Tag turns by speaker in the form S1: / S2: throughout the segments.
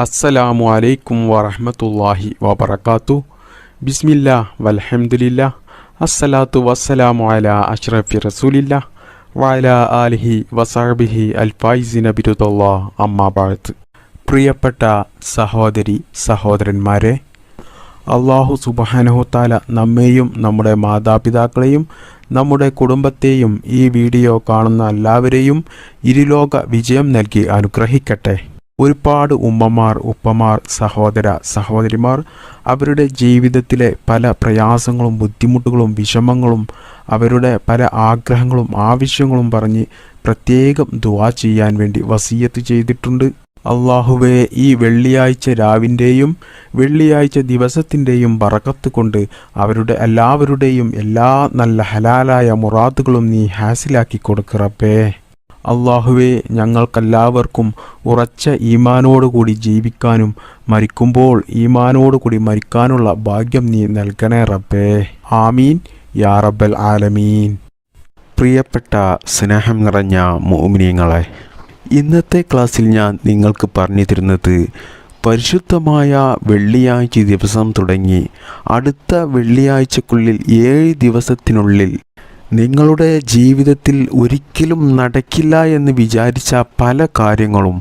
S1: അസ്സലാമു അലൈക്കും വറഹമത്തല്ലാഹി വബറകാത്തു ബിസ്മില്ല വലഹമുല്ല അസ്സലാത്തു വസ്സലാമു അല അഷ്റഫി റസൂലില്ല വാല ആലിഹി വസാബിഹി അൽഫൈസിന ബിരുദല്ലാ അമ്മാ ബഅദ് പ്രിയപ്പെട്ട സഹോദരി സഹോദരന്മാരെ അള്ളാഹു സുബാനഹുത്താല നമ്മെയും നമ്മുടെ മാതാപിതാക്കളെയും നമ്മുടെ കുടുംബത്തെയും ഈ വീഡിയോ കാണുന്ന എല്ലാവരെയും ഇരുലോക വിജയം നൽകി അനുഗ്രഹിക്കട്ടെ. ഒരുപാട് ഉമ്മമാർ ഉപ്പമാർ സഹോദര സഹോദരിമാർ അവരുടെ ജീവിതത്തിലെ പല പ്രയാസങ്ങളും ബുദ്ധിമുട്ടുകളും വിഷമങ്ങളും അവരുടെ പല ആഗ്രഹങ്ങളും ആവശ്യങ്ങളും പറഞ്ഞ് പ്രത്യേകം ദുവാ ചെയ്യാൻ വേണ്ടി വസീയത്ത് ചെയ്തിട്ടുണ്ട്. അള്ളാഹുവെ ഈ വെള്ളിയാഴ്ച രാവിന്റെയും വെള്ളിയാഴ്ച ദിവസത്തിന്റെയും ബറക്കത്ത് കൊണ്ട് അവരുടെ എല്ലാവരുടെയും എല്ലാ നല്ല ഹലാലായ മുറാത്തുകളും നീ ഹാസിലാക്കി കൊടുക്കറപ്പേ അള്ളാഹുവെ ഞങ്ങൾക്കെല്ലാവർക്കും ഉറച്ച ഈമാനോടുകൂടി ജീവിക്കാനും മരിക്കുമ്പോൾ ഈമാനോടുകൂടി മരിക്കാനുള്ള ഭാഗ്യം നീ നൽകണേ റബ്ബേ. ആമീൻ. യാ റബ്ബൽ ആലമീൻ. പ്രിയപ്പെട്ട സ്നേഹം നിറഞ്ഞ മോമിനിയങ്ങളെ ഇന്നത്തെ ക്ലാസ്സിൽ ഞാൻ നിങ്ങൾക്ക് പറഞ്ഞു തരുന്നത് പരിശുദ്ധമായ വെള്ളിയാഴ്ച ദിവസം തുടങ്ങി അടുത്ത വെള്ളിയാഴ്ചക്കുള്ളിൽ ഏഴ് ദിവസത്തിനുള്ളിൽ നിങ്ങളുടെ ജീവിതത്തിൽ ഒരിക്കലും നടക്കില്ല എന്ന് വിചാരിച്ച പല കാര്യങ്ങളും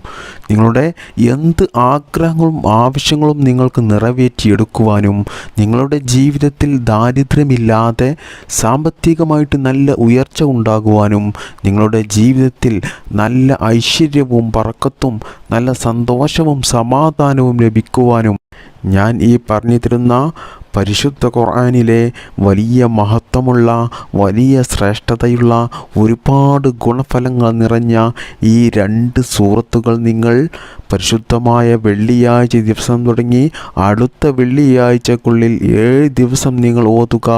S1: നിങ്ങളുടെ എന്ത് ആഗ്രഹങ്ങളും ആവശ്യങ്ങളും നിങ്ങൾക്ക് നിറവേറ്റിയെടുക്കുവാനും നിങ്ങളുടെ ജീവിതത്തിൽ ദാരിദ്ര്യമില്ലാതെ സാമ്പത്തികമായിട്ട് നല്ല ഉയർച്ച ഉണ്ടാകുവാനും നിങ്ങളുടെ ജീവിതത്തിൽ നല്ല ഐശ്വര്യവും പറക്കത്തും നല്ല സന്തോഷവും സമാധാനവും ലഭിക്കുവാനും ഞാൻ ഈ പറഞ്ഞു തരുന്ന പരിശുദ്ധ ഖുർആാനിലെ വലിയ മഹത്വമുള്ള വലിയ ശ്രേഷ്ഠതയുള്ള ഒരുപാട് ഗുണഫലങ്ങൾ നിറഞ്ഞ ഈ രണ്ട് സൂറത്തുകൾ നിങ്ങൾ പരിശുദ്ധമായ വെള്ളിയാഴ്ച ദിവസം തുടങ്ങി അടുത്ത വെള്ളിയാഴ്ചക്കുള്ളിൽ ഏഴ് ദിവസം നിങ്ങൾ ഓതുക.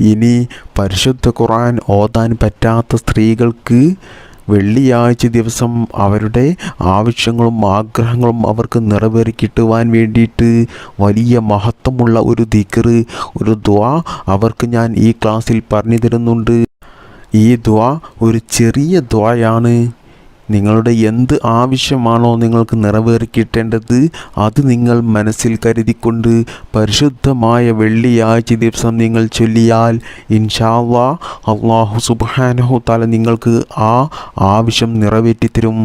S1: ഇനി പരിശുദ്ധ ഖുർആൻ ഓതാൻ പറ്റാത്ത സ്ത്രീകൾക്ക് വെള്ളിയാഴ്ച ദിവസം അവരുടെ ആവശ്യങ്ങളും ആഗ്രഹങ്ങളും അവർക്ക് നിറവേറി കിട്ടുവാൻ വേണ്ടിയിട്ട് വലിയ മഹത്വമുള്ള ഒരു ദിക്കറ് ഒരു ദ്വാ അവർക്ക് ഞാൻ ഈ ക്ലാസ്സിൽ പറഞ്ഞു തരുന്നുണ്ട് ഈ ദ്വാ ഒരു ചെറിയ ദ്വായാണ് നിങ്ങളുടെ എന്ത് ആവശ്യമാണോ നിങ്ങൾക്ക് നിറവേറി കിട്ടേണ്ടത് അത് നിങ്ങൾ മനസ്സിൽ കരുതിക്കൊണ്ട് പരിശുദ്ധമായ വെള്ളിയാഴ്ച ദിവസം നിങ്ങൾ ചൊല്ലിയാൽ ഇൻഷാല്ലാ അള്ളാഹു സുബാനഹു താല നിങ്ങൾക്ക് ആ ആവശ്യം നിറവേറ്റിത്തരും.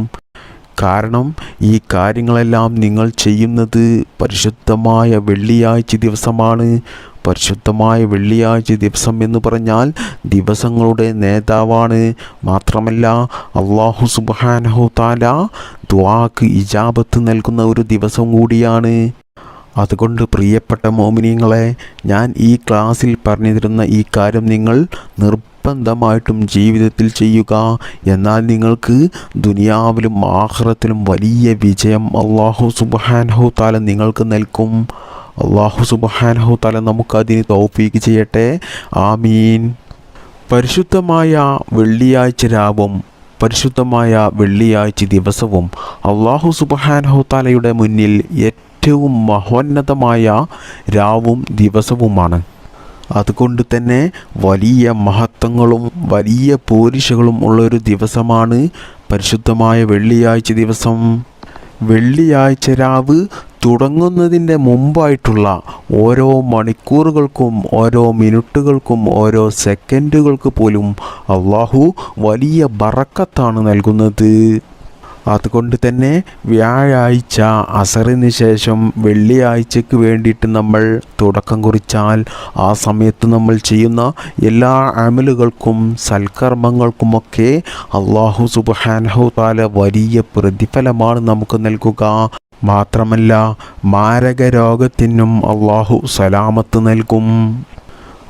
S1: കാരണം ഈ കാര്യങ്ങളെല്ലാം നിങ്ങൾ ചെയ്യുന്നത് പരിശുദ്ധമായ വെള്ളിയാഴ്ച ദിവസമാണ്. പരിശുദ്ധമായ വെള്ളിയാഴ്ച ദിവസം എന്ന് പറഞ്ഞാൽ ദിവസങ്ങളുടെ നേതാവാണ്. മാത്രമല്ല അള്ളാഹു സുബാനഹു താല ദ്വാക്ക് ഇജാബത്ത് നൽകുന്ന ഒരു ദിവസം കൂടിയാണ്. അതുകൊണ്ട് പ്രിയപ്പെട്ട മോമിനിയങ്ങളെ ഞാൻ ഈ ക്ലാസ്സിൽ പറഞ്ഞു തരുന്ന ഈ കാര്യം നിങ്ങൾ നിർബന്ധമായിട്ടും ജീവിതത്തിൽ ചെയ്യുക. എന്നാൽ നിങ്ങൾക്ക് ദുനിയാവിലും ആഹ്റത്തിലും വലിയ വിജയം അള്ളാഹു സുബാൻഹു താല നിങ്ങൾക്ക് നൽകും. അള്ളാഹു സുബാൻഹു താല നമുക്കതിന് തൗഫീക്ക് ചെയ്യട്ടെ. ആമീൻ. പരിശുദ്ധമായ വെള്ളിയാഴ്ച രാവും പരിശുദ്ധമായ വെള്ളിയാഴ്ച ദിവസവും അള്ളാഹു സുബഹാനഹു തലയുടെ മുന്നിൽ ഏറ്റവും മഹോന്നതമായ രാവും ദിവസവുമാണ്. അതുകൊണ്ട് തന്നെ വലിയ മഹത്വങ്ങളും വലിയ പോരിശകളും ഉള്ളൊരു ദിവസമാണ് പരിശുദ്ധമായ വെള്ളിയാഴ്ച ദിവസം. വെള്ളിയാഴ്ച രാവ് തുടങ്ങുന്നതിന്റെ മുമ്പായിട്ടുള്ള ഓരോ മണിക്കൂറുകൾക്കും ഓരോ മിനിറ്റുകൾക്കും ഓരോ സെക്കൻഡുകൾക്ക് പോലും അള്ളാഹു വലിയ ബറക്കത്താണ് നൽകുന്നത്. അതുകൊണ്ട് തന്നെ വ്യാഴാഴ്ച അസറിന് ശേഷം വെള്ളിയാഴ്ചയ്ക്ക് വേണ്ടിയിട്ട് നമ്മൾ തുടക്കം കുറിച്ചാൽ ആ സമയത്ത് നമ്മൾ ചെയ്യുന്ന എല്ലാ അമലുകൾക്കും സൽക്കർമ്മങ്ങൾക്കുമൊക്കെ അള്ളാഹു സുബാനഹുതാല വലിയ പ്രതിഫലമാണ് നമുക്ക് നൽകുക. മാത്രമല്ല മാരക രോഗത്തിനും അള്ളാഹു സലാമത്ത് നൽകും.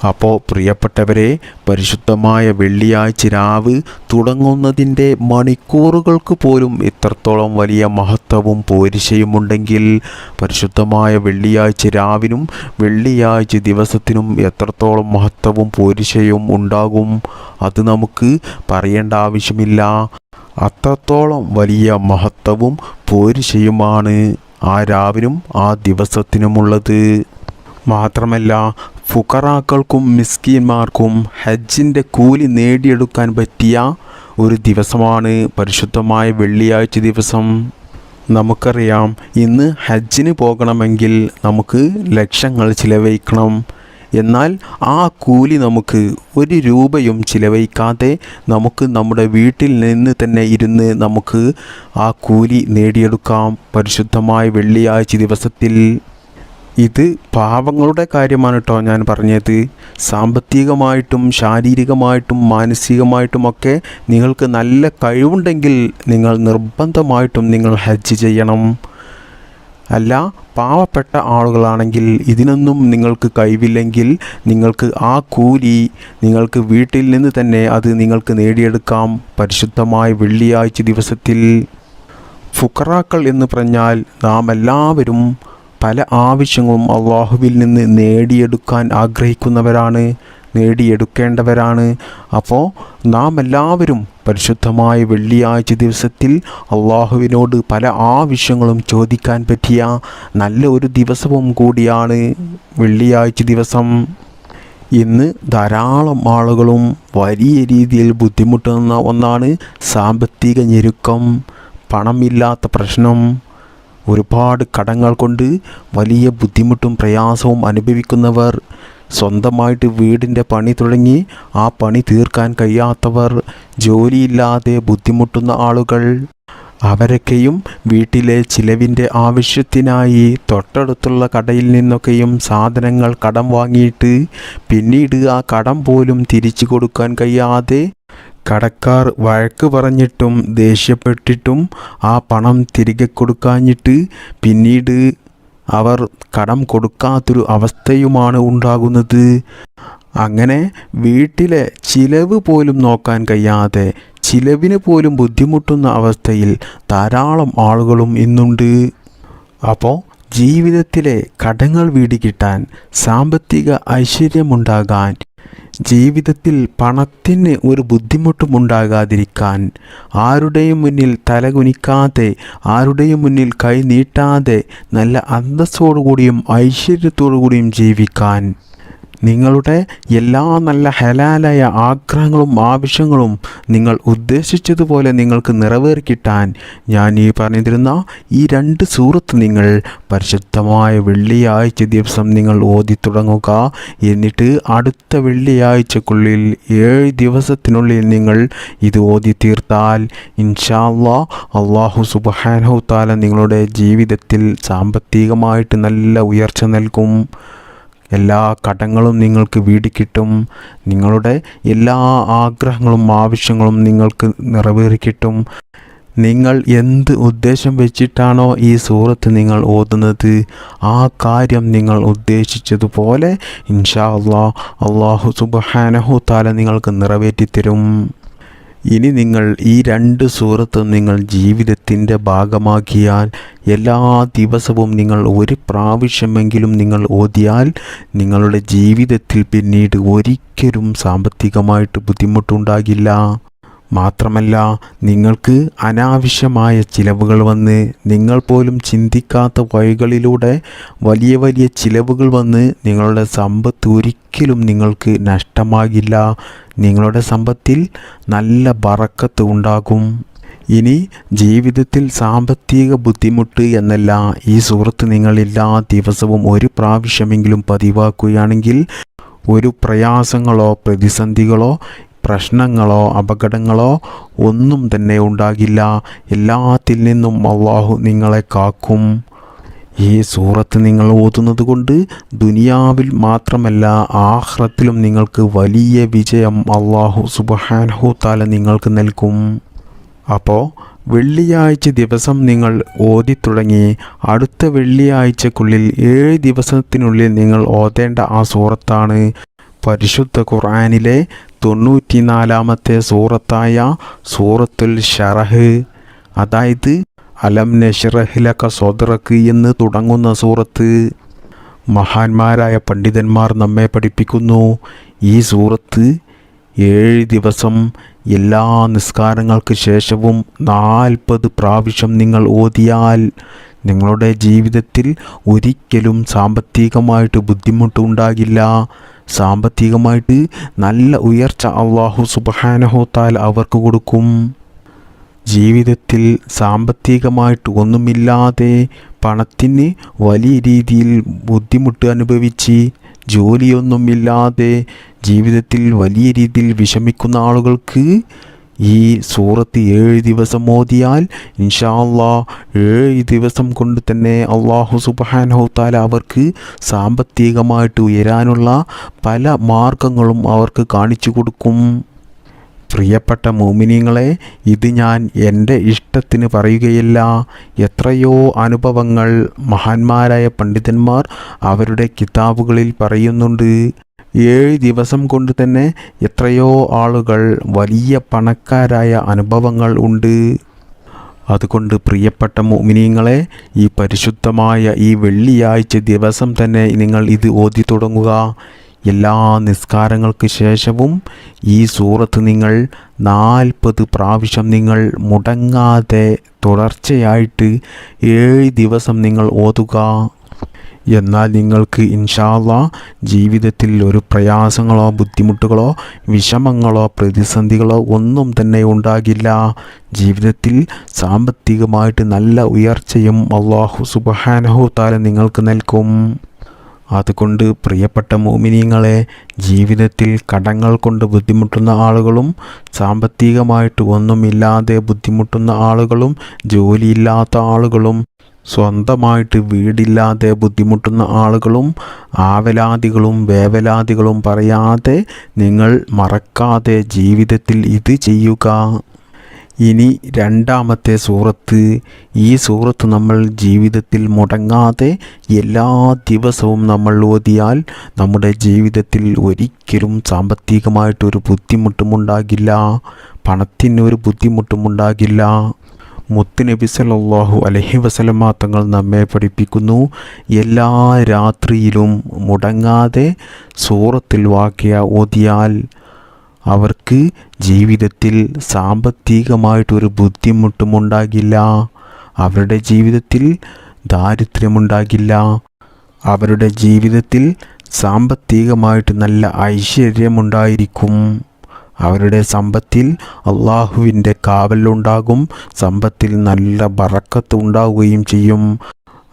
S1: അപ്പോൾ പ്രിയപ്പെട്ടവരെ പരിശുദ്ധമായ വെള്ളിയാഴ്ച രാവ് തുടങ്ങുന്നതിന്റെ മണിക്കൂറുകൾക്ക് പോലും ഇത്രത്തോളം വലിയ മഹത്വവും പോരിശയുമുണ്ടെങ്കിൽ പരിശുദ്ധമായ വെള്ളിയാഴ്ച രാവിനും വെള്ളിയാഴ്ച ദിവസത്തിനും എത്രത്തോളം മഹത്വവും പോരിശയും ഉണ്ടാകും അത് നമുക്ക് പറയേണ്ട ആവശ്യമില്ല. അത്രത്തോളം വലിയ മഹത്വവും പോരിശയുമാണ് ആ രാവിനും ആ ദിവസത്തിനുമുള്ളത്. മാത്രമല്ല ഫുക്കറാക്കൾക്കും മിസ്കീന്മാർക്കും ഹജ്ജിന്റെ കൂലി നേടിയെടുക്കാൻ പറ്റിയ ഒരു ദിവസമാണ് പരിശുദ്ധമായ വെള്ളിയാഴ്ച ദിവസം. നമുക്കറിയാം ഇന്ന് ഹജ്ജിന് പോകണമെങ്കിൽ നമുക്ക് ലക്ഷങ്ങൾ ചിലവഴിക്കണം. എന്നാൽ ആ കൂലി നമുക്ക് ഒരു രൂപയും ചിലവഴിക്കാതെ നമുക്ക് നമ്മുടെ വീട്ടിൽ നിന്ന് തന്നെ ഇരുന്ന് നമുക്ക് ആ കൂലി നേടിയെടുക്കാം പരിശുദ്ധമായ വെള്ളിയാഴ്ച ദിവസത്തിൽ. ഇത് പാവങ്ങളുടെ കാര്യമാണ് കേട്ടോ ഞാൻ പറഞ്ഞത്. സാമ്പത്തികമായിട്ടും ശാരീരികമായിട്ടും മാനസികമായിട്ടുമൊക്കെ നിങ്ങൾക്ക് നല്ല കഴിവുണ്ടെങ്കിൽ നിങ്ങൾ നിർബന്ധമായിട്ടും നിങ്ങൾ ഹജ്ജ് ചെയ്യണം. അല്ല പാവപ്പെട്ട ആളുകളാണെങ്കിൽ ഇതിനൊന്നും നിങ്ങൾക്ക് കഴിവില്ലെങ്കിൽ നിങ്ങൾക്ക് ആ കൂലി നിങ്ങൾക്ക് വീട്ടിൽ നിന്ന് തന്നെ അത് നിങ്ങൾക്ക് നേടിയെടുക്കാം പരിശുദ്ധമായ വെള്ളിയാഴ്ച ദിവസത്തിൽ. ഫുക്കറാക്കൾ എന്ന് പറഞ്ഞാൽ നാം എല്ലാവരും പല ആവശ്യങ്ങളും അള്ളാഹുവിൽ നിന്ന് നേടിയെടുക്കാൻ ആഗ്രഹിക്കുന്നവരാണ് നേടിയെടുക്കേണ്ടവരാണ്. അപ്പോൾ നാം എല്ലാവരും പരിശുദ്ധമായ വെള്ളിയാഴ്ച ദിവസത്തിൽ അള്ളാഹുവിനോട് പല ആവശ്യങ്ങളും ചോദിക്കാൻ പറ്റിയ നല്ല ഒരു ദിവസവും കൂടിയാണ് വെള്ളിയാഴ്ച ദിവസം. ഇന്ന് ധാരാളം ആളുകളും വലിയ രീതിയിൽ ബുദ്ധിമുട്ടുന്ന ഒന്നാണ് സാമ്പത്തിക ഞെരുക്കം പണമില്ലാത്ത പ്രശ്നം. ഒരുപാട് കടങ്ങൾ കൊണ്ട് വലിയ ബുദ്ധിമുട്ടും പ്രയാസവും അനുഭവിക്കുന്നവർ സ്വന്തമായിട്ട് വീടിന്റെ പണി തുടങ്ങി ആ പണി തീർക്കാൻ കഴിയാത്തവർ ജോലിയില്ലാതെ ബുദ്ധിമുട്ടുന്ന ആളുകൾ. അവരൊക്കെയും വീട്ടിലെ ചിലവിന്റെ ആവശ്യത്തിനായി തൊട്ടടുത്തുള്ള കടയിൽ നിന്നൊക്കെയും സാധനങ്ങൾ കടം വാങ്ങിയിട്ട് പിന്നീട് ആ കടം പോലും തിരിച്ചു കൊടുക്കാൻ കഴിയാതെ കടക്കാർ വഴക്ക് പറഞ്ഞിട്ടും ദേഷ്യപ്പെട്ടിട്ടും ആ പണം തിരികെ കൊടുക്കാഞ്ഞിട്ട് പിന്നീട് അവർ കടം കൊടുക്കാത്തൊരു അവസ്ഥയുമാണ് ഉണ്ടാകുന്നത്. അങ്ങനെ വീട്ടിലെ ചിലവ് പോലും നോക്കാൻ കഴിയാതെ ചിലവിന് പോലും ബുദ്ധിമുട്ടുന്ന അവസ്ഥയിൽ ധാരാളം ആളുകളും ഇന്നുണ്ട്. അപ്പോൾ ജീവിതത്തിലെ കടങ്ങൾ വീടി കിട്ടാൻ സാമ്പത്തിക ഐശ്വര്യമുണ്ടാകാൻ ജീവിതത്തിൽ പണത്തിന് ഒരു ബുദ്ധിമുട്ടും ഉണ്ടാകാതിരിക്കാൻ ആരുടെയും മുന്നിൽ തലകുനിക്കാതെ ആരുടെയും മുന്നിൽ കൈ നീട്ടാതെ നല്ല അന്തസ്സോടുകൂടിയും ഐശ്വര്യത്തോടുകൂടിയും ജീവിക്കാൻ. നിങ്ങളുടെ എല്ലാ നല്ല ഹലാലായ ആഗ്രഹങ്ങളും ആവശ്യങ്ങളും നിങ്ങൾ ഉദ്ദേശിച്ചതുപോലെ നിങ്ങൾക്ക് നിറവേറിക്കിട്ടാൻ ഞാൻ ഈ പറഞ്ഞിരുന്ന ഈ രണ്ട് സൂറത്ത് നിങ്ങൾ പരിശുദ്ധമായ വെള്ളിയാഴ്ച ദിവസം നിങ്ങൾ ഓതി തുടങ്ങുക. എന്നിട്ട് അടുത്ത വെള്ളിയാഴ്ചക്കുള്ളിൽ ഏഴ് ദിവസത്തിനുള്ളിൽ നിങ്ങൾ ഇത് ഓതി തീർത്താൽ ഇൻഷാല്ലാ അള്ളാഹു സുബാനഹു നിങ്ങളുടെ ജീവിതത്തിൽ സാമ്പത്തികമായിട്ട് നല്ല ഉയർച്ച നൽകും. എല്ലാ കടങ്ങളും നിങ്ങൾക്ക് വീടിക്കിട്ടും നിങ്ങളുടെ എല്ലാ ആഗ്രഹങ്ങളും ആവശ്യങ്ങളും നിങ്ങൾക്ക് നിറവേറിക്കിട്ടും നിങ്ങൾ എന്ത് ഉദ്ദേശം വെച്ചിട്ടാണോ ഈ സൂറത്ത് നിങ്ങൾ ഓതുന്നത്? ആ കാര്യം നിങ്ങൾ ഉദ്ദേശിച്ചതുപോലെ ഇൻഷാ അള്ളാഹ് അള്ളാഹു സുബഹാനഹു താല നിങ്ങൾക്ക് നിറവേറ്റിത്തരും. ഇനി നിങ്ങൾ ഈ രണ്ട് സൂറത്തും നിങ്ങൾ ജീവിതത്തിന്റെ ഭാഗമാക്കിയാൽ എല്ലാ ദിവസവും നിങ്ങൾ ഒരു പ്രാവശ്യമെങ്കിലും നിങ്ങൾ ഓതിയാൽ നിങ്ങളുടെ ജീവിതത്തിൽ പിന്നീട് ഒരിക്കലും സാമ്പത്തികമായിട്ട് ബുദ്ധിമുട്ടുണ്ടാകില്ല. മാത്രമല്ല നിങ്ങൾക്ക് അനാവശ്യമായ ചിലവുകൾ വന്ന് നിങ്ങൾ പോലും ചിന്തിക്കാത്ത വഴികളിലൂടെ വലിയ വലിയ ചിലവുകൾ വന്ന് നിങ്ങളുടെ സമ്പത്ത് ഒരിക്കലും നിങ്ങൾക്ക് നഷ്ടമാകില്ല. നിങ്ങളുടെ സമ്പത്തിൽ നല്ല ബറക്കത്ത് ഉണ്ടാകും. ഇനി ജീവിതത്തിൽ സാമ്പത്തിക ബുദ്ധിമുട്ട് എന്നല്ല ഈ സുഹൃത്ത് നിങ്ങൾ എല്ലാ ദിവസവും ഒരു പ്രാവശ്യമെങ്കിലും പതിവാക്കുകയാണെങ്കിൽ ഒരു പ്രയാസങ്ങളോ പ്രതിസന്ധികളോ പ്രശ്നങ്ങളോ അപകടങ്ങളോ ഒന്നും തന്നെ ഉണ്ടാകില്ല. എല്ലാത്തിൽ നിന്നും അള്ളാഹു നിങ്ങളെ കാക്കും. ഈ സൂറത്ത് നിങ്ങൾ ഓതുന്നത് കൊണ്ട് ദുനിയാവിൽ മാത്രമല്ല ആഹ്റത്തിലും നിങ്ങൾക്ക് വലിയ വിജയം അള്ളാഹു സുബഹാൻഹു താല നിങ്ങൾക്ക് നൽകും. അപ്പോൾ വെള്ളിയാഴ്ച ദിവസം നിങ്ങൾ ഓതി തുടങ്ങി അടുത്ത വെള്ളിയാഴ്ചക്കുള്ളിൽ ഏഴ് ദിവസത്തിനുള്ളിൽ നിങ്ങൾ ഓതേണ്ട ആ സൂറത്താണ്. പരിശുദ്ധ ഖുർആനിലെ തൊണ്ണൂറ്റിനാലാമത്തെ സൂറത്തായ സൂറത്തുൽ ഷറഹ്. അതായത് അലം നഷ്റഹിലക സോദറക്ക് എന്ന് തുടങ്ങുന്ന സൂറത്ത്. മഹാന്മാരായ പണ്ഡിതന്മാർ നമ്മെ പഠിപ്പിക്കുന്നു. ഈ സൂറത്ത് ഏഴ് ദിവസം എല്ലാ നിസ്കാരങ്ങൾക്ക് ശേഷവും നാൽപ്പത് പ്രാവശ്യം നിങ്ങൾ ഓതിയാൽ നിങ്ങളുടെ ജീവിതത്തിൽ ഒരിക്കലും സാമ്പത്തികമായിട്ട് ബുദ്ധിമുട്ടുണ്ടാകില്ല സാമ്പത്തികമായിട്ട് നല്ല ഉയർച്ച അള്ളാഹു സുബഹാനഹോത്താൽ അവർക്ക് കൊടുക്കും. ജീവിതത്തിൽ സാമ്പത്തികമായിട്ട് ഒന്നുമില്ലാതെ പണത്തിന് വലിയ രീതിയിൽ ബുദ്ധിമുട്ട് അനുഭവിച്ച് ജോലിയൊന്നുമില്ലാതെ ജീവിതത്തിൽ വലിയ രീതിയിൽ വിഷമിക്കുന്ന ആളുകൾക്ക് ഈ സൂറത്ത് ഏഴ് ദിവസം ഓതിയാൽ ഇൻഷാല്ലാ ഏഴ് ദിവസം കൊണ്ട് തന്നെ അള്ളാഹു സുബാനഹു താല അവർക്ക് സാമ്പത്തികമായിട്ട് ഉയരാനുള്ള പല മാർഗങ്ങളും അവർക്ക് കാണിച്ചു കൊടുക്കും. പ്രിയപ്പെട്ട മോമിനിയങ്ങളെ ഇത് ഞാൻ എന്റെ ഇഷ്ടത്തിന് പറയുകയില്ല. എത്രയോ അനുഭവങ്ങൾ മഹാന്മാരായ പണ്ഡിതന്മാർ അവരുടെ കിതാബുകളിൽ പറയുന്നുണ്ട്. ഏഴ് ദിവസം കൊണ്ട് തന്നെ എത്രയോ ആളുകൾ വലിയ പണക്കാരായ അനുഭവങ്ങൾ ഉണ്ട്. അതുകൊണ്ട് പ്രിയപ്പെട്ട മോമിനിയങ്ങളെ ഈ പരിശുദ്ധമായ ഈ വെള്ളിയാഴ്ച ദിവസം തന്നെ നിങ്ങൾ ഇത് ഓതി തുടങ്ങുക. എല്ലാ നിസ്കാരങ്ങൾക്ക് ശേഷവും ഈ സൂറത്ത് നിങ്ങൾ നാൽപ്പത് പ്രാവശ്യം നിങ്ങൾ മുടങ്ങാതെ തുടർച്ചയായിട്ട് ഏഴ് ദിവസം നിങ്ങൾ ഓതുക. എന്നാൽ നിങ്ങൾക്ക് ഇൻഷാല്ല ജീവിതത്തിൽ ഒരു പ്രയാസങ്ങളോ ബുദ്ധിമുട്ടുകളോ വിഷമങ്ങളോ പ്രതിസന്ധികളോ ഒന്നും തന്നെ ഉണ്ടാകില്ല. ജീവിതത്തിൽ സാമ്പത്തികമായിട്ട് നല്ല ഉയർച്ചയും അള്ളാഹു സുബഹാനഹു താല നിങ്ങൾക്ക് നൽകും. അതുകൊണ്ട് പ്രിയപ്പെട്ട മോമിനിയങ്ങളെ ജീവിതത്തിൽ കടങ്ങൾ കൊണ്ട് ബുദ്ധിമുട്ടുന്ന ആളുകളും സാമ്പത്തികമായിട്ട് ഒന്നുമില്ലാതെ ബുദ്ധിമുട്ടുന്ന ആളുകളും ജോലിയില്ലാത്ത ആളുകളും സ്വന്തമായിട്ട് വീടില്ലാതെ ബുദ്ധിമുട്ടുന്ന ആളുകളും ആവലാദികളും വേവലാദികളും പറയാതെ നിങ്ങൾ മറക്കാതെ ജീവിതത്തിൽ ഇത് ചെയ്യുക. ഇനി രണ്ടാമത്തെ സൂറത്ത്. ഈ സൂറത്ത് നമ്മൾ ജീവിതത്തിൽ മുടങ്ങാതെ എല്ലാ ദിവസവും നമ്മൾ ഓതിയാൽ നമ്മുടെ ജീവിതത്തിൽ ഒരിക്കലും സാമ്പത്തികമായിട്ടൊരു ബുദ്ധിമുട്ടുമുണ്ടാകില്ല. പണത്തിനൊരു ബുദ്ധിമുട്ടും ഉണ്ടാകില്ല മുത്തുനബി സല്ലല്ലാഹു അലഹി വസലമ തങ്ങൾ നമ്മെ പഠിപ്പിക്കുന്നു. എല്ലാ രാത്രിയിലും മുടങ്ങാതെ സൂറത്തിൽ വാക്യ ഓതിയാൽ അവർക്ക് ജീവിതത്തിൽ സാമ്പത്തികമായിട്ടൊരു ബുദ്ധിമുട്ടും ഉണ്ടാകില്ല അവരുടെ ജീവിതത്തിൽ ദാരിദ്ര്യമുണ്ടാകില്ല. അവരുടെ ജീവിതത്തിൽ സാമ്പത്തികമായിട്ട് നല്ല ഐശ്വര്യമുണ്ടായിരിക്കും. അവരുടെ സമ്പത്തിൽ അള്ളാഹുവിന്റെ കാവലുണ്ടാകും സമ്പത്തിൽ നല്ല ബറക്കത്ത് ഉണ്ടാവുകയും ചെയ്യും.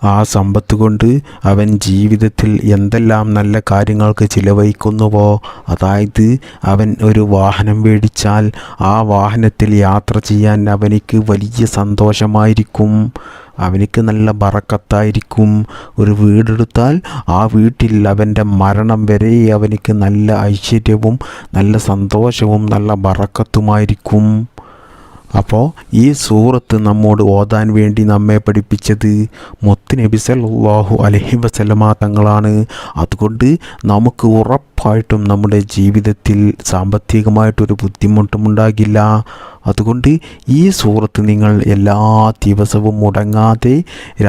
S1: ആ സമ്പത്ത് കൊണ്ട് അവൻ ജീവിതത്തിൽ എന്തെല്ലാം നല്ല കാര്യങ്ങൾക്ക് ചിലവഴിക്കുന്നുവോ അതായത് അവൻ ഒരു വാഹനം മേടിച്ചാൽ ആ വാഹനത്തിൽ യാത്ര ചെയ്യാൻ അവനിക്ക് വലിയ സന്തോഷമായിരിക്കും. അവനിക്ക് നല്ല ബറക്കത്തായിരിക്കും. ഒരു വീടെടുത്താൽ ആ വീട്ടിൽ അവന്റെ മരണം വരെ അവനിക്ക് നല്ല ഐശ്വര്യവും നല്ല സന്തോഷവും നല്ല ബറക്കത്തുമായിരിക്കും. അപ്പോൾ ഈ സൂറത്ത് നമ്മോട് ഓതാൻ വേണ്ടി നമ്മെ പഠിപ്പിച്ചത് മുത്ത് നബി സല്ലല്ലാഹു അലൈഹി വസല്ലമ തങ്ങളാണ്. അതുകൊണ്ട് നമുക്ക് ഉറപ്പായിട്ടും നമ്മുടെ ജീവിതത്തിൽ സാമ്പത്തികമായിട്ടൊരു ബുദ്ധിമുട്ടും ഉണ്ടാകില്ല അതുകൊണ്ട് ഈ സൂറത്ത് നിങ്ങൾ എല്ലാ ദിവസവും മുടങ്ങാതെ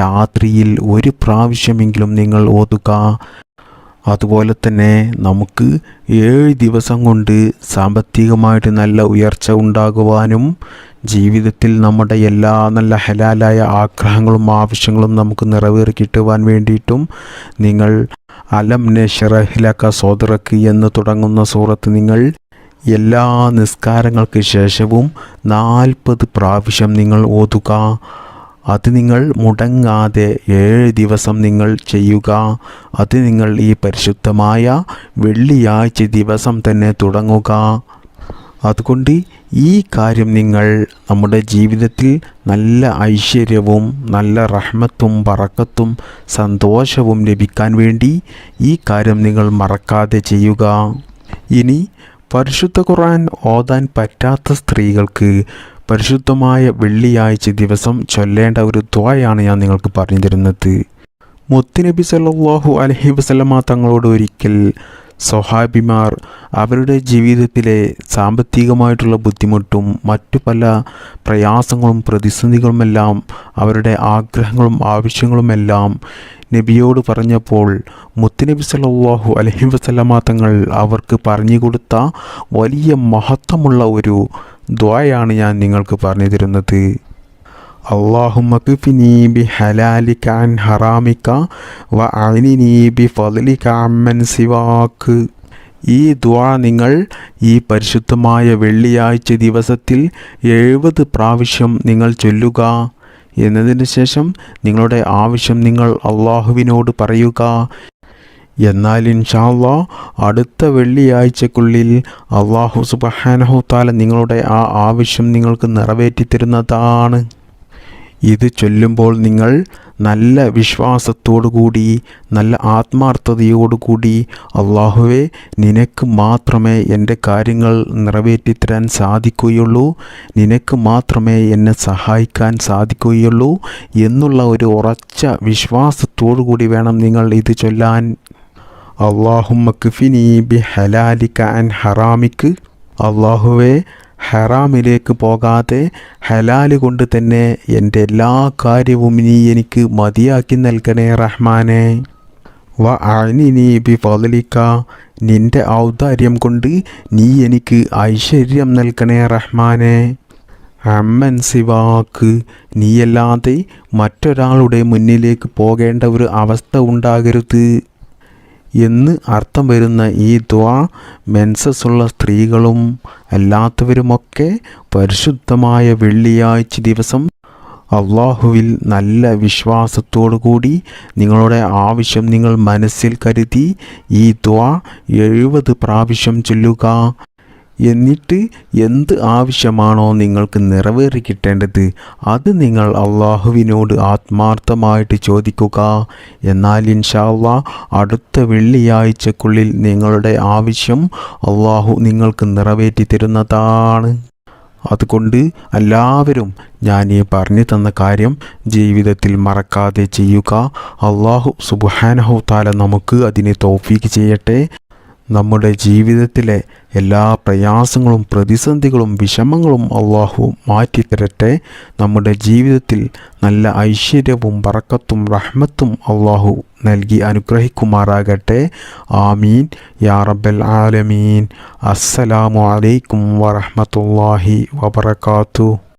S1: രാത്രിയിൽ ഒരു പ്രാവശ്യമെങ്കിലും നിങ്ങൾ ഓതുക. അതുപോലെ തന്നെ നമുക്ക് ഏഴ് ദിവസം കൊണ്ട് സാമ്പത്തികമായിട്ട് നല്ല ഉയർച്ച ഉണ്ടാകുവാനും ജീവിതത്തിൽ നമ്മുടെ എല്ലാ നല്ല ഹലാലായ ആഗ്രഹങ്ങളും ആവശ്യങ്ങളും നമുക്ക് നിറവേറി കിട്ടുവാൻ വേണ്ടിയിട്ടും നിങ്ങൾ അലം നെഷറഹിലക്ക സോദറക്ക് എന്ന് തുടങ്ങുന്ന സൂറത്ത് നിങ്ങൾ എല്ലാ നിസ്കാരങ്ങൾക്ക് ശേഷവും നാൽപ്പത് പ്രാവശ്യം നിങ്ങൾ ഓതുക. അത് നിങ്ങൾ മുടങ്ങാതെ ഏഴ് ദിവസം നിങ്ങൾ ചെയ്യുക. അത് നിങ്ങൾ ഈ പരിശുദ്ധമായ വെള്ളിയാഴ്ച ദിവസം തന്നെ തുടങ്ങുക. അതുകൊണ്ട് ഈ കാര്യം നിങ്ങൾ നമ്മുടെ ജീവിതത്തിൽ നല്ല ഐശ്വര്യവും നല്ല റഹ്മത്തും പറക്കത്തും സന്തോഷവും ലഭിക്കാൻ വേണ്ടി ഈ കാര്യം നിങ്ങൾ മറക്കാതെ ചെയ്യുക. ഇനി പരിശുദ്ധ ഖുർആൻ ഓതാൻ പറ്റാത്ത സ്ത്രീകൾക്ക് പരിശുദ്ധമായ വെള്ളിയാഴ്ച ദിവസം ചൊല്ലേണ്ട ഒരു ദ്വായാണ് ഞാൻ നിങ്ങൾക്ക് പറഞ്ഞു തരുന്നത് മുത്തുനബി സല്ലാഹു അലഹി വസല്ലമ തങ്ങളോട് ഒരിക്കൽ സ്വഹാബിമാർ അവരുടെ ജീവിതത്തിലെ സാമ്പത്തികമായിട്ടുള്ള ബുദ്ധിമുട്ടും മറ്റു പല പ്രയാസങ്ങളും പ്രതിസന്ധികളുമെല്ലാം അവരുടെ ആഗ്രഹങ്ങളും ആവശ്യങ്ങളുമെല്ലാം നബിയോട് പറഞ്ഞപ്പോൾ മുത്തുനബി സല്ലല്ലാഹു അലഹി വസല്ലമ തങ്ങൾ അവർക്ക് പറഞ്ഞു കൊടുത്ത വലിയ മഹത്വമുള്ള ഒരു ദ്വായാണ് ഞാൻ നിങ്ങൾക്ക് പറഞ്ഞു തരുന്നത് اللهم كفني بحلالك عن حرامك وأعنني بفضلك عمن سواك ഈ ദ്വാ നിങ്ങൾ ഈ പരിശുദ്ധമായ വെള്ളിയാഴ്ച ദിവസത്തിൽ എഴുപത് പ്രാവശ്യം നിങ്ങൾ ചൊല്ലുക എന്നതിന് ശേഷം നിങ്ങളുടെ ആവശ്യം നിങ്ങൾ അള്ളാഹുവിനോട് പറയുക എന്നാൽ ഇൻഷാല്ലാ അടുത്ത വെള്ളിയാഴ്ചക്കുള്ളിൽ അള്ളാഹു സുബഹാനഹു താല നിങ്ങളുടെ ആ ആവശ്യം നിങ്ങൾക്ക് നിറവേറ്റി തരുന്നതാണ് ഇത് ചൊല്ലുമ്പോൾ നിങ്ങൾ നല്ല വിശ്വാസത്തോടുകൂടി നല്ല ആത്മാർത്ഥതയോടുകൂടി അള്ളാഹുവെ നിനക്ക് മാത്രമേ എന്റെ കാര്യങ്ങൾ നിറവേറ്റിത്തരാൻ സാധിക്കുകയുള്ളൂ നിനക്ക് മാത്രമേ എന്നെ സഹായിക്കാൻ സാധിക്കുകയുള്ളൂ എന്നുള്ള ഒരു ഉറച്ച വിശ്വാസത്തോടു കൂടി വേണം നിങ്ങൾ ഇത് ചൊല്ലാൻ. അള്ളാഹുമ്മക്ഫിനി ബി ഹലാലിക്ക ആൻഡ് ഹറാമിക്ക് അള്ളാഹുവെ ഹറാമിലേക്ക് പോകാതെ ഹലാൽ കൊണ്ട് തന്നെ എന്റെ എല്ലാ കാര്യവും നീ എനിക്ക് മതിയാക്കി നൽകണേ റഹ്മാനെ. വ അണിനി ബി ഫലിക്ക നിന്റെ ഔദാര്യം കൊണ്ട് നീ എനിക്ക് ഐശ്വര്യം നൽകണേ റഹ്മാനെ. അമ്മൻ സിവാക്ക് നീയല്ലാതെ മറ്റൊരാളുടെ മുന്നിലേക്ക് പോകേണ്ട ഒരു അവസ്ഥ ഉണ്ടാകരുത്. എന്ന് അർത്ഥം വരുന്ന ഈ ദ്വാ മെൻസസ്സുള്ള സ്ത്രീകളും അല്ലാത്തവരുമൊക്കെ പരിശുദ്ധമായ വെള്ളിയാഴ്ച ദിവസം അള്ളാഹുവിൽ നല്ല വിശ്വാസത്തോടു കൂടി നിങ്ങളുടെ ആവശ്യം നിങ്ങൾ മനസ്സിൽ കരുതി ഈ ദ്വാ എഴുപത് പ്രാവശ്യം ചൊല്ലുക. എന്നിട്ട് എന്ത് ആവശ്യമാണോ നിങ്ങൾക്ക് നിറവേറി കിട്ടേണ്ടത് അത് നിങ്ങൾ അള്ളാഹുവിനോട് ആത്മാർത്ഥമായിട്ട് ചോദിക്കുക. എന്നാൽ ഇൻഷാല്ലാ അടുത്ത വെള്ളിയാഴ്ചക്കുള്ളിൽ നിങ്ങളുടെ ആവശ്യം അള്ളാഹു നിങ്ങൾക്ക് നിറവേറ്റി തരുന്നതാണ്. അതുകൊണ്ട് എല്ലാവരും ഞാൻ ഈ പറഞ്ഞു തന്ന കാര്യം ജീവിതത്തിൽ മറക്കാതെ ചെയ്യുക. അള്ളാഹു സുബാനഹു താല നമുക്ക് അതിനെ തോഫീക്ക് ചെയ്യട്ടെ. നമ്മുടെ ജീവിതത്തിലെ എല്ലാ പ്രയാസങ്ങളും പ്രതിസന്ധികളും വിഷമങ്ങളും അള്ളാഹു മാറ്റിത്തരട്ടെ. നമ്മുടെ ജീവിതത്തിൽ നല്ല ഐശ്വര്യവും പറക്കത്തും റഹ്മത്തും അള്ളാഹു നൽകി അനുഗ്രഹിക്കുമാറാകട്ടെ. ആമീൻ. യാ റബ്ബൽ ആലമീൻ. അസ്സലാമു അലൈക്കും വറഹ്മത്തുള്ളാഹി വബറകാതുഹു.